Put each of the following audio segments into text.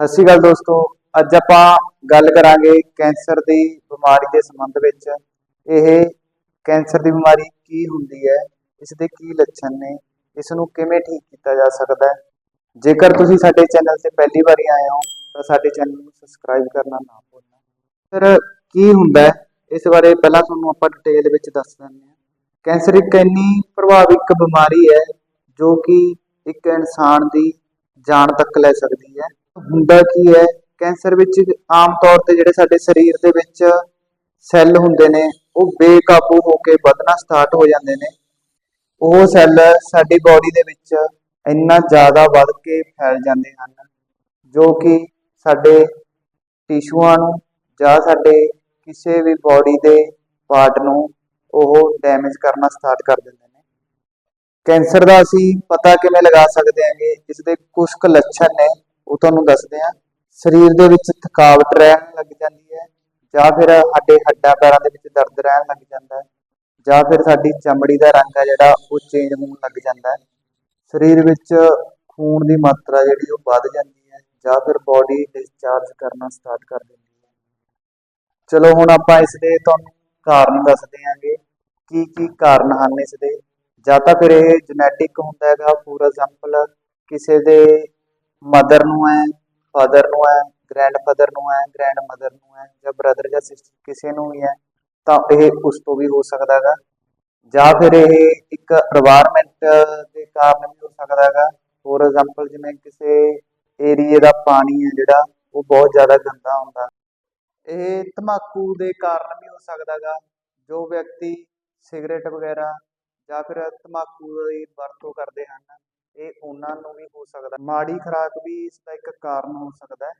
ਸਤਿ ਸ਼੍ਰੀ ਅਕਾਲ ਦੋਸਤੋ। ਅੱਜ ਆਪਾਂ ਗੱਲ ਕਰਾਂਗੇ ਕੈਂਸਰ ਦੀ ਬਿਮਾਰੀ ਦੇ ਸੰਬੰਧ ਵਿੱਚ। ਇਹ ਕੈਂਸਰ ਦੀ ਬਿਮਾਰੀ ਕੀ ਹੁੰਦੀ ਹੈ ਇਸ ਦੇ ਕੀ ਲੱਛਣ ਨੇ ਇਸ ਨੂੰ ਕਿਵੇਂ ਠੀਕ ਕੀਤਾ ਜਾ ਸਕਦਾ ਹੈ। ਜੇਕਰ ਤੁਸੀਂ ਸਾਡੇ ਚੈਨਲ ਤੇ ਪਹਿਲੀ ਵਾਰੀ ਆਏ ਹੋ, ਤਾਂ ਸਾਡੇ ਚੈਨਲ ਨੂੰ ਸਬਸਕ੍ਰਾਈਬ ਕਰਨਾ ਨਾ ਭੁੱਲਣਾ। ਫਿਰ ਕੀ ਹੁੰਦਾ ਹੈ, ਇਸ ਬਾਰੇ ਪਹਿਲਾਂ ਤੁਹਾਨੂੰ ਆਪਾਂ ਡਿਟੇਲ ਵਿੱਚ ਦੱਸ ਦਿੰਦੇ ਹਾਂ। ਕੈਂਸਰ ਇੱਕ ਇੰਨੀ ਪ੍ਰਭਾਵਿਕ ਬਿਮਾਰੀ ਹੈ, ਜੋ ਕਿ ਇੱਕ ਇਨਸਾਨ ਦੀ ਜਾਨ ਤੱਕ ਲੈ ਸਕਦੀ ਹੈ। ਹੁੰਦਾ ਕੀ ਹੈ? ਕੈਂਸਰ ਵਿੱਚ ਆਮ ਤੌਰ ਤੇ ਜਿਹੜੇ ਸਾਡੇ ਸਰੀਰ ਦੇ ਵਿੱਚ ਸੈੱਲ ਹੁੰਦੇ ਨੇ, ਉਹ ਬੇਕਾਬੂ ਹੋ ਕੇ ਵਧਣਾ ਸਟਾਰਟ ਹੋ ਜਾਂਦੇ ਨੇ। ਉਹ ਸੈੱਲ ਸਾਡੀ ਬਾਡੀ ਦੇ ਵਿੱਚ ਇੰਨਾ ਜ਼ਿਆਦਾ ਵੱਧ ਕੇ ਫੈਲ ਜਾਂਦੇ ਹਨ, ਜੋ ਕਿ ਸਾਡੇ ਟਿਸ਼ੂਆਂ ਨੂੰ ਜਾਂ ਸਾਡੇ ਕਿਸੇ ਵੀ ਬਾਡੀ ਦੇ ਪਾਰਟ ਨੂੰ ਉਹ ਡੈਮੇਜ ਕਰਨਾ ਸਟਾਰਟ ਕਰ ਦਿੰਦੇ ਨੇ। ਕੈਂਸਰ ਦਾ ਅਸੀਂ ਪਤਾ ਕਿਵੇਂ ਲਗਾ ਸਕਦੇ ਹਾਂਗੇ? ਇਸ ਦੇ ਕੁਝ ਲੱਛਣ ਨੇ ਉਹ ਤੁਹਾਨੂੰ ਦੱਸਦੇ ਹਾਂ ਸਰੀਰ ਦੇ ਵਿੱਚ ਥਕਾਵਟ ਰਹਿਣ ਲੱਗ ਜਾਂਦੀ ਹੈ, ਜਾਂ ਫਿਰ ਸਾਡੇ ਹੱਡਾਂ ਪੈਰਾਂ ਦੇ ਵਿੱਚ ਦਰਦ ਰਹਿਣ ਲੱਗ ਜਾਂਦਾ ਹੈ, ਜਾਂ ਫਿਰ ਸਾਡੀ ਚਮੜੀ ਦਾ ਰੰਗ ਹੈ ਜਿਹੜਾ, ਉਹ ਚੇਂਜ ਹੋਣ ਲੱਗ ਜਾਂਦਾ ਹੈ। ਸਰੀਰ ਵਿੱਚ ਖੂਨ ਦੀ ਮਾਤਰਾ ਜਿਹੜੀ, ਉਹ ਵੱਧ ਜਾਂਦੀ ਹੈ, ਜਾਂ ਫਿਰ ਬਾਡੀ ਡਿਸਚਾਰਜ ਕਰਨਾ ਸਟਾਰਟ ਕਰ ਦਿੰਦੀ ਹੈ। ਚਲੋ, ਹੁਣ ਆਪਾਂ ਇਸ ਦੇ ਤੁਹਾਨੂੰ ਕਾਰਨ ਦੱਸਦੇ ਹਾਂਗੇ ਕੀ ਕੀ ਕਾਰਨ ਹਨ ਇਸ ਦੇ? ਜਾਂ ਤਾਂ ਫਿਰ ਇਹ ਜੈਨੇਟਿਕ ਹੁੰਦਾ ਹੈਗਾ ਫੋਰ ਐਗਜ਼ਾਮਪਲ ਕਿਸੇ ਦੇ ਮਦਰ ਨੂੰ ਹੈ ਫਾਦਰ ਨੂੰ ਹੈ ਗ੍ਰੈਂਡ ਫਾਦਰ ਨੂੰ ਹੈ ਗ੍ਰੈਂਡ ਮਦਰ ਨੂੰ ਹੈ ਜਾਂ ਬ੍ਰਦਰ ਜਾਂ ਸਿਸਟਰ ਕਿਸੇ ਨੂੰ ਵੀ ਹੈ ਤਾਂ ਇਹ ਉਸ ਤੋਂ ਵੀ ਹੋ ਸਕਦਾ ਹੈਗਾ। ਜਾਂ ਫਿਰ ਇਹ ਇੱਕ এনवायरमेंट ਦੇ ਕਾਰਨ ਵੀ ਹੋ ਸਕਦਾ ਹੈਗਾ। ਫੋਰ ਐਗਜ਼ਾਮਪਲ ਜਿਵੇਂ ਕਿਸੇ ਏਰੀਏ ਦਾ ਪਾਣੀ ਹੈ ਜਿਹੜਾ, ਉਹ ਬਹੁਤ ਜ਼ਿਆਦਾ ਗੰਦਾ ਹੁੰਦਾ। ਇਹ ਤਮਾਕੂ ਦੇ ਕਾਰਨ ਵੀ ਹੋ ਸਕਦਾ ਹੈਗਾ। ਜੋ ਵਿਅਕਤੀ ਸਿਗਰਟ ਵਗੈਰਾ ਜਾਂ ਫਿਰ ਤਮਾਕੂ ਦੀ ਵਰਤੋਂ ਕਰਦੇ ਹਨ ਇਹ ਉਹਨਾਂ ਨੂੰ ਵੀ ਹੋ ਸਕਦਾ। ਮਾੜੀ ਖੁਰਾਕ ਵੀ ਇਸ ਦਾ ਇੱਕ ਕਾਰਨ ਹੋ ਸਕਦਾ ਹੈ।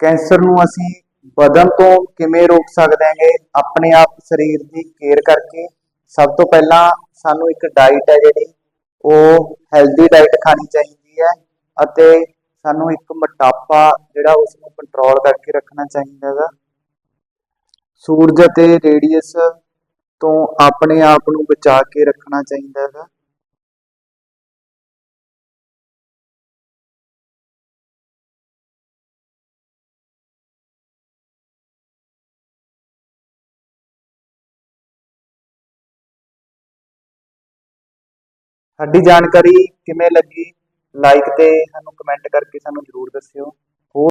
ਕੈਂਸਰ ਨੂੰ ਅਸੀਂ ਵਧਣ ਤੋਂ ਕਿਵੇਂ ਰੋਕ ਸਕਦੇ ਹਾਂਗੇ? ਆਪਣੇ ਆਪ ਸਰੀਰ ਦੀ ਕੇਅਰ ਕਰਕੇ। ਸਭ ਤੋਂ ਪਹਿਲਾਂ ਸਾਨੂੰ ਇੱਕ ਡਾਈਟ ਹੈ ਜਿਹੜੀ, ਉਹ ਹੈਲਦੀ ਡਾਈਟ ਖਾਣੀ ਚਾਹੀਦੀ ਹੈ ਅਤੇ ਸਾਨੂੰ ਇੱਕ ਮੋਟਾਪਾ ਜਿਹੜਾ ਉਸ ਨੂੰ ਕੰਟਰੋਲ ਕਰਕੇ ਰੱਖਣਾ ਚਾਹੀਦਾ ਹੈਗਾ। ਸੂਰਜ ਅਤੇ ਰੇਡੀਅਸ ਤੋਂ ਆਪਣੇ ਆਪ ਨੂੰ ਬਚਾ ਕੇ ਰੱਖਣਾ ਚਾਹੀਦਾ ਹੈਗਾ। ਸਾਡੀ ਜਾਣਕਾਰੀ ਕਿਵੇਂ ਲੱਗੀ? ਲਾਈਕ ਤੇ ਸਾਨੂੰ ਕਮੈਂਟ ਕਰਕੇ ਸਾਨੂੰ ਜ਼ਰੂਰ ਦੱਸਿਓ।